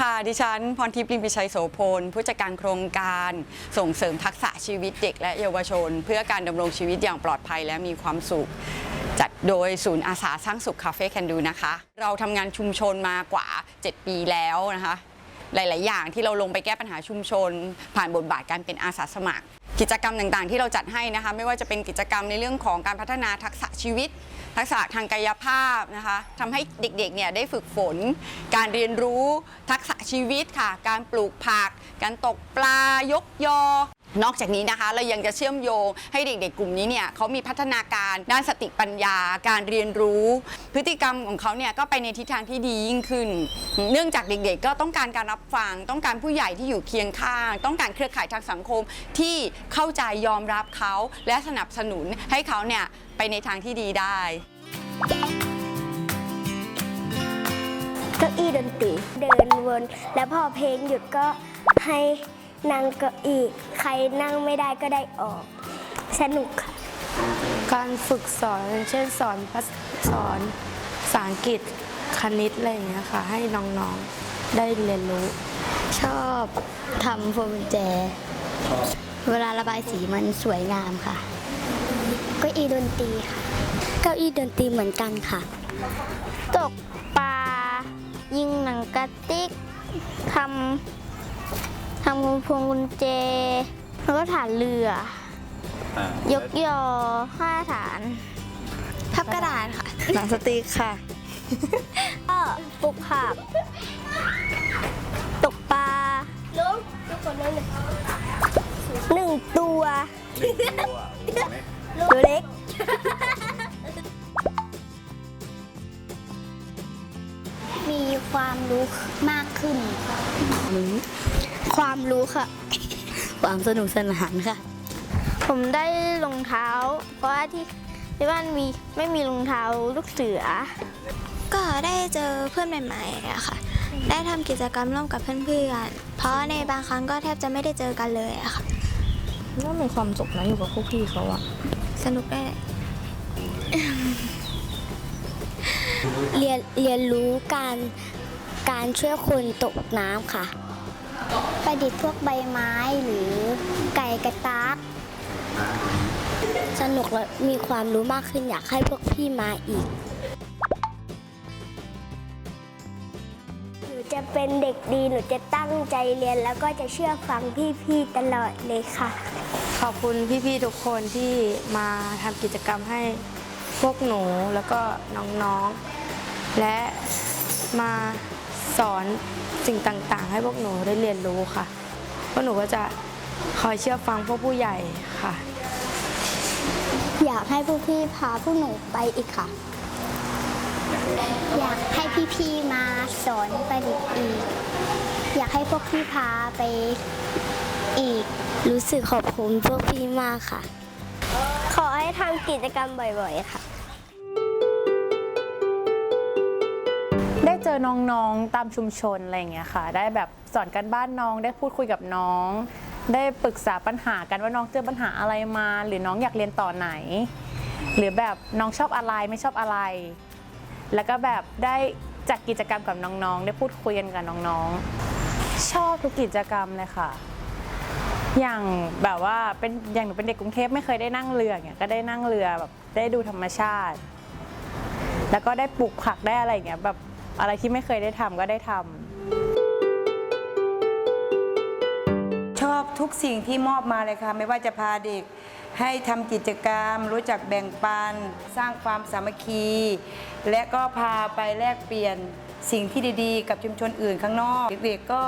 ค่ะ ดิฉันพรทิพย์ลิมพิชัยโสพล ผู้จัดการโครงการส่งเสริมทักษะชีวิตเด็กและเยาวชน เพื่อการดำรงชีวิตอย่างปลอดภัยและมีความสุข จัดโดยศูนย์อาสาสร้างสุขคาเฟ่แคนดูนะคะ เราทำงานชุมชนมากว่า 7 ปีแล้วนะคะ หลาย ๆ อย่างที่เราลงไปแก้ปัญหาชุมชน ผ่านบทบาทการเป็นอาสาสมัคร กิจกรรมต่างๆ ที่เราจัดให้นะคะ ไม่ว่าจะเป็นกิจกรรมในเรื่องของการพัฒนาทักษะชีวิต ทักษะทางกายภาพนะคะทำให้เด็กๆเนี่ยได้ฝึกฝน การเรียนรู้ทักษะชีวิตค่ะ การปลูกผัก การตกปลายกยอ นอกจากนี้นะคะเรายังจะเชื่อมโยงให้เด็กๆกลุ่มนี้เนี่ยเขามีพัฒนาการด้านสติปัญญา การเรียนรู้ พฤติกรรมของเขาเนี่ยก็ไปในทิศทางที่ดียิ่งขึ้น เนื่องจากเด็กๆ ก็ต้องการการรับฟัง ต้องการผู้ใหญ่ที่อยู่เคียงข้าง ต้องการเครือข่ายทางสังคมที่เข้าใจยอมรับเขาและสนับสนุนให้เขาเนี่ยไปในทางที่ดีได้เก้าอี้ดนตรีเดินวน แล้วพอเพลงหยุดก็ให้ นั่งเก้าอี้ใครนั่งไม่ได้ก็ได้ออก สนุกค่ะ การฝึกสอนเช่นสอนภาษสอนภาษาอังกฤษคณิตอะไรอย่างเงี้ยค่ะ ให้น้องๆได้เรียนรู้ ชอบทำพวงกุญแจ เวลาระบายสีมันสวยงามค่ะ เก้าอี้ดนตรีค่ะ เก้าอี้ดนตรีเหมือนกันค่ะ ตกปลา ยิงหนังกระติกทำ ทำพวงกุญแจแล้วก็ฐานเรือยกยอห้าฐาน พับกระดาษค่ะหนังสติ๊กค่ะ ก็ปลูกผักตกปลาลุงทุกคนนั่นหนึ่งตัวตัวเล็ก มีความรู้มากขึ้น ความรู้ค่ะ ความสนุกสนานค่ะ ผมได้รองเท้า เพราะว่าที่ที่บ้านมีไม่มีรองเท้าลูกเสือ ก็ได้เจอเพื่อนใหม่ๆอะค่ะ ได้ทำกิจกรรมร่วมกับเพื่อนๆ เพราะในบางครั้งก็แทบจะไม่ได้เจอกันเลยอะค่ะก็มีความสุขนะอยู่กับพวกพี่เขาอะสนุกได้ เรียนเรียนรู้การการช่วยคนตกน้ำค่ะ ประดิษฐ์พวกใบไม้หรือไก่กระตากสนุกและมีความรู้มากขึ้นอยากให้พวกพี่มาอีก หนูจะเป็นเด็กดี หนูจะตั้งใจเรียนแล้วก็จะเชื่อฟังพี่ๆตลอดเลยค่ะ ขอบคุณพี่ๆทุกคนที่มาทำกิจกรรมให้พวกหนูแล้วก็น้องๆ และมา สอนสิ่งต่างๆ ให้พวกหนูได้เรียนรู้ค่ะพวกหนูก็จะคอยเชื่อฟังพวกผู้ใหญ่ค่ะ อยากให้พวกพี่พาพวกหนูไปอีกค่ะ อยากให้พี่ๆมาสอนประดิษฐ์อีก อยากให้พวกพี่พาไปอีก รู้สึกขอบคุณพวกพี่มากค่ะ ขอให้ทำกิจกรรมบ่อยๆค่ะ อน้องๆตามชุมชนอะไรอย่างเงี้ยค่ะ ได้แบบสอนกันบ้านน้อง ได้พูดคุยกับน้อง ได้ปรึกษาปัญหากันว่าน้องเจอปัญหาอะไรมา หรือน้องอยากเรียนต่อไหน หรือแบบน้องชอบอะไรไม่ชอบอะไร แล้วก็แบบได้จัดกิจกรรมกับน้องๆ ได้พูดคุยกันกับน้องๆ ชอบทุกกิจกรรมเลยค่ะ อย่างแบบว่าเป็นอย่างหนูเป็นเด็กกรุงเทพไม่เคยได้นั่งเรืออย่างเงี้ยก็ได้นั่งเรือแบบได้ดูธรรมชาติ แล้วก็ได้ปลูกผักได้อะไรอย่างเงี้ยแบบ อะไรที่ไม่เคยได้ทำก็ได้ทำชอบทุกสิ่งที่มอบมาเลยค่ะ ไม่ว่าจะพาเด็กให้ทำกิจกรรม รู้จักแบ่งปัน สร้างความสามัคคี และก็พาไปแลกเปลี่ยนสิ่งที่ดีๆ กับชุมชนอื่นข้างนอก เด็กๆก็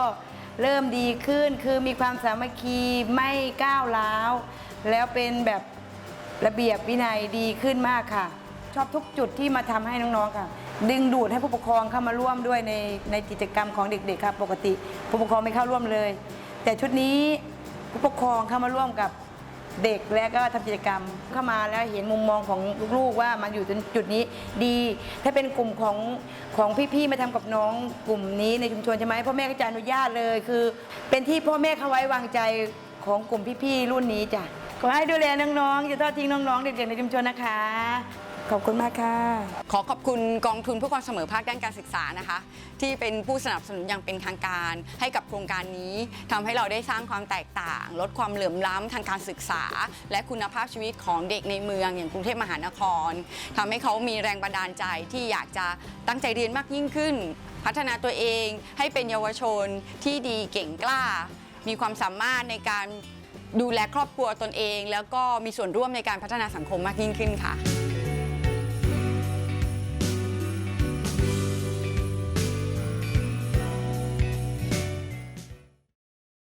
เริ่มดีขึ้นคือมีความสามัคคีไม่ก้าวร้าว แล้วเป็นแบบระเบียบวินัยดีขึ้นมากค่ะ ชอบทุกจุดที่มาทำให้น้องๆค่ะ ดึงดูดให้ผู้ปกครองเข้ามาร่วมด้วยในในกิจกรรมของเด็กๆครับปกติ ผู้ปกครองไม่เข้าร่วมเลย แต่ชุดนี้ผู้ปกครองเข้ามาร่วมกับเด็กและก็ทำกิจกรรมเข้ามาแล้วเห็นมุมมองของลูกๆว่ามันอยู่จนจุดนี้ดี ถ้าเป็นกลุ่มของของพี่ๆมาทำกับน้องกลุ่มนี้ในชุมชนใช่ไหมพ่อแม่ก็จะอนุญาตเลยคือ เป็นที่พ่อแม่เขาไว้วางใจของกลุ่มพี่ๆรุ่นนี้จ้ะขอให้ดูแลน้องๆอย่าทอดทิ้งน้องๆเด็กๆในชุมชนนะคะ ขอบคุณมากค่ะ ขอขอบคุณกองทุนเพื่อความเสมอภาคด้านการศึกษานะคะ ที่เป็นผู้สนับสนุนอย่างเป็นทางการให้กับโครงการนี้ทำให้เราได้สร้างความแตกต่าง ลดความเหลื่อมล้ำทางการศึกษา และคุณภาพชีวิตของเด็กในเมืองอย่างกรุงเทพมหานครทำให้เขามีแรงบันดาลใจที่อยากจะตั้งใจเรียนมากยิ่งขึ้น พัฒนาตัวเองให้เป็นเยาวชนที่ดีเก่งกล้า มีความสามารถในการดูแลครอบครัวตนเอง แล้วก็มีส่วนร่วมในการพัฒนาสังคมมากยิ่งขึ้นค่ะ